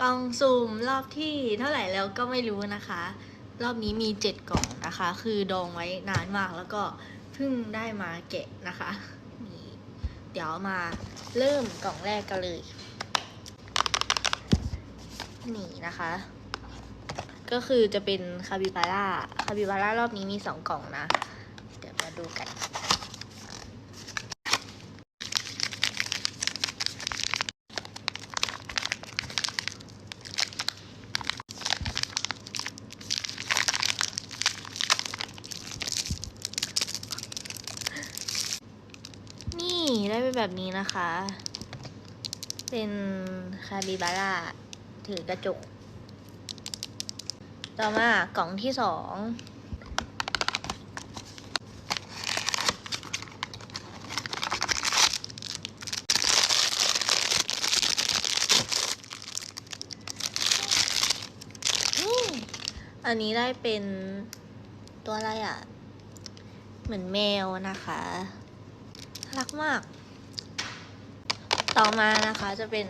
กล่องสุ่มรอบที่เท่าไหร่แล้วก็ไม่รู้นะคะ รอบนี้มีเจ็ดกล่องนะคะ คือดองไว้นานมากแล้วก็เพิ่งได้มาแกะนะคะนี่เดี๋ยวมาเริ่มกล่องแรกกันเลย นี่นะคะ ก็คือจะเป็นคาบิบาร่าคาบิบาร่ารอบนี้มีสองกล่องนะ เดี๋ยวมาดูกันีได้เป็นแบบนี้นะคะ เป็นคาบิบาร่าถือกระจก ต่อมากล่องที่สองอันนี้ได้เป็นตัวอะไรอะ เหมือนแมวนะคะ รักมาก ต่อมานะคะจะเป็น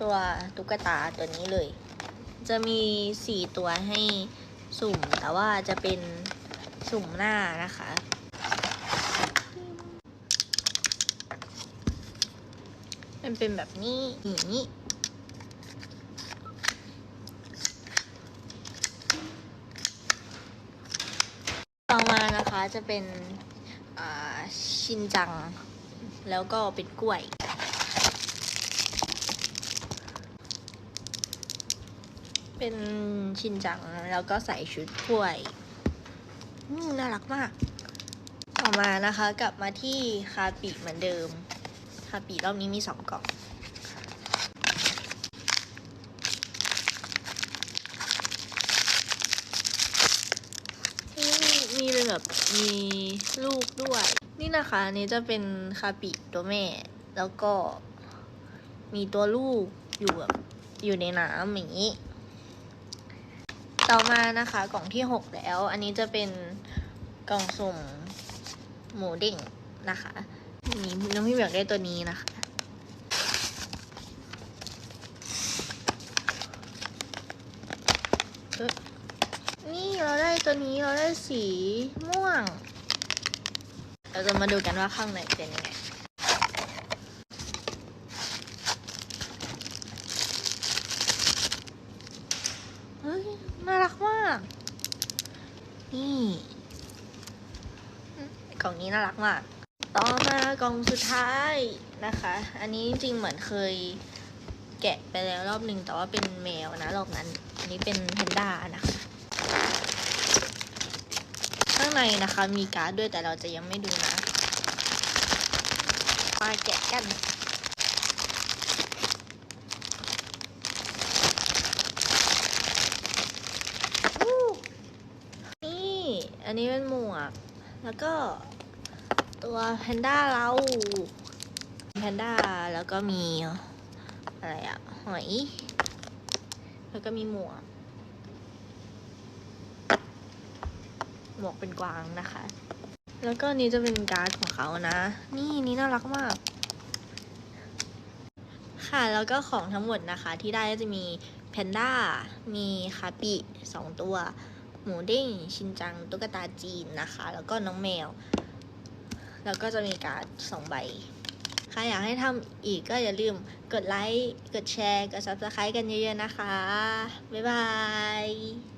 ตัวตุ๊กตาตัวนี้เลย จะมีสี่ตัวให้สุ่ม แต่ว่าจะเป็นสุ่มหน้านะคะ มันเป็นแบบนี้อย่างนี้ต่อมานะคะจะเป็น ชินจัง แล้วก็เป็นกล้วย เป็นชินจังแล้วก็ใส่ชุดกล้วยน่ารักมาก ต่อมานะคะ กลับมาที่คาปิเหมือนเดิม คาปิรอบนี้มีสองกล่องนี่มีเป็นแบบมีลูกด้วย นี่นะคะ อันนี้จะเป็นคาปิตัวแม่ แล้วก็มีตัวลูกอยู่แบบอยู่ในน้ำอย่างนี้ ต่อมานะคะ กล่องที่หกแล้ว อันนี้จะเป็นกล่องสุ่มหมูเด้งนะคะนี่น้องพี่เหมียวได้ตัวนี้นะคะเอ๊ะนี่เราได้ตัวนี้เราได้สีม่วง เราจะมาดูกันว่าข้างในเป็นยังไงเฮ้ยน่ารักมาก นี่กล่องนี้น่ารักมาก ต่อมากล่องสุดท้ายนะคะ อันนี้จริงเหมือนเคยแกะไปแล้วรอบหนึ่งแต่ว่าเป็นแมวนะรอบนั้น อันนี้เป็นแพนด้านะคะางในนะคะมีการ์ดด้วยแต่เราจะยังไม่ดูนะมาแกะกันนี่อันนี้เป็นหมวก แล้วก็ตัวแพนด้าเราแพนด้าแล้วก็มีอะไรอะหอย แล้วก็มีหมวก หมวกเป็นกวางนะคะ แล้วก็นี้จะเป็นการ์ดของเขานะ นี่นี่น่ารักมาก ค่ะแล้วก็ของทั้งหมดนะคะ ที่ได้ก็จะมีแพนด้า มีคาปิสองตัว หมูเด้ง ชินจัง ตุ๊กตาจีนนะคะ แล้วก็น้องแมว แล้วก็จะมีการ์ดสองใบใครอยากให้ทำอีกก็อย่าลืมกดไลค์ กดแชร์ กด subscribe กันเยอะๆนะคะ บ๊ายบาย